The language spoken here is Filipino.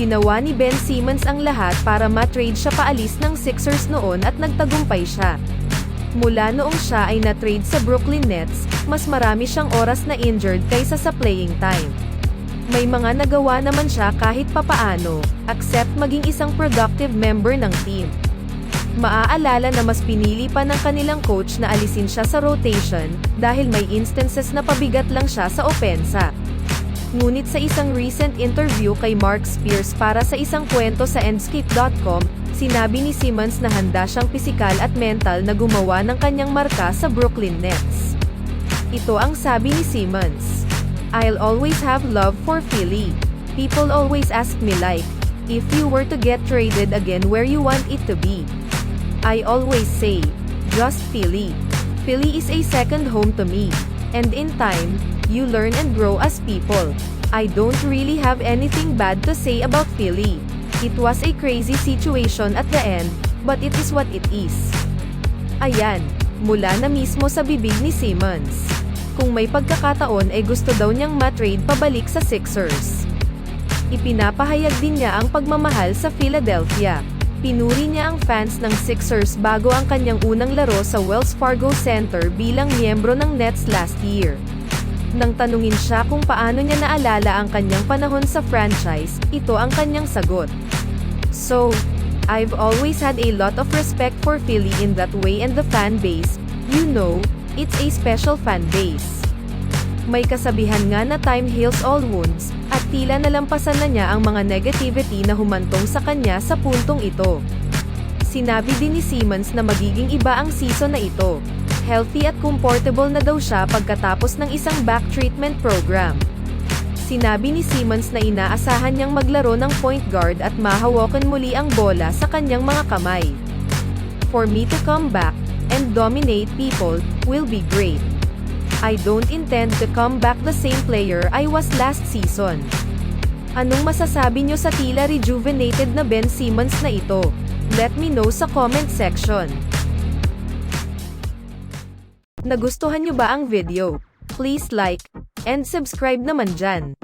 Ginawa ni Ben Simmons ang lahat para matrade siya paalis ng Sixers noon at nagtagumpay siya. Mula noong siya ay na-trade sa Brooklyn Nets, mas marami siyang oras na injured kaysa sa playing time. May mga nagawa naman siya kahit papaano, except maging isang productive member ng team. Maaalala na mas pinili pa ng kanilang coach na alisin siya sa rotation, dahil may instances na pabigat lang siya sa opensa. Ngunit sa isang recent interview kay Mark Spears para sa isang kwento sa Endscape.com, sinabi ni Simmons na handa siyang pisikal at mental na gumawa ng kanyang marka sa Brooklyn Nets. Ito ang sabi ni Simmons. I'll always have love for Philly. People always ask me like, if you were to get traded again where you want it to be. I always say, just Philly. Philly is a second home to me. And in time, you learn and grow as people. I don't really have anything bad to say about Philly. It was a crazy situation at the end, but it is what it is. Ayan, mula na mismo sa bibig ni Simmons. Kung may pagkakataon ay gusto daw niyang matrade pabalik sa Sixers. Ipinapahayag din niya ang pagmamahal sa Philadelphia. Pinuri niya ang fans ng Sixers bago ang kanyang unang laro sa Wells Fargo Center bilang miyembro ng Nets last year. Nang tanungin siya kung paano niya naalala ang kanyang panahon sa franchise, ito ang kanyang sagot. So, I've always had a lot of respect for Philly in that way and the fan base, you know, it's a special fan base. May kasabihan nga na time heals all wounds, at tila nalampasan na niya ang mga negativity na humantong sa kanya sa puntong ito. Sinabi din ni Simmons na magiging iba ang season na ito. Healthy at comfortable na daw siya pagkatapos ng isang back treatment program. Sinabi ni Simmons na inaasahan niyang maglaro ng point guard at mahawakan muli ang bola sa kanyang mga kamay. For me to come back and dominate people will be great. I don't intend to come back the same player I was last season. Anong masasabi nyo sa tila rejuvenated na Ben Simmons na ito? Let me know sa comment section. Nagustuhan nyo ba ang video? Please like and subscribe naman dyan.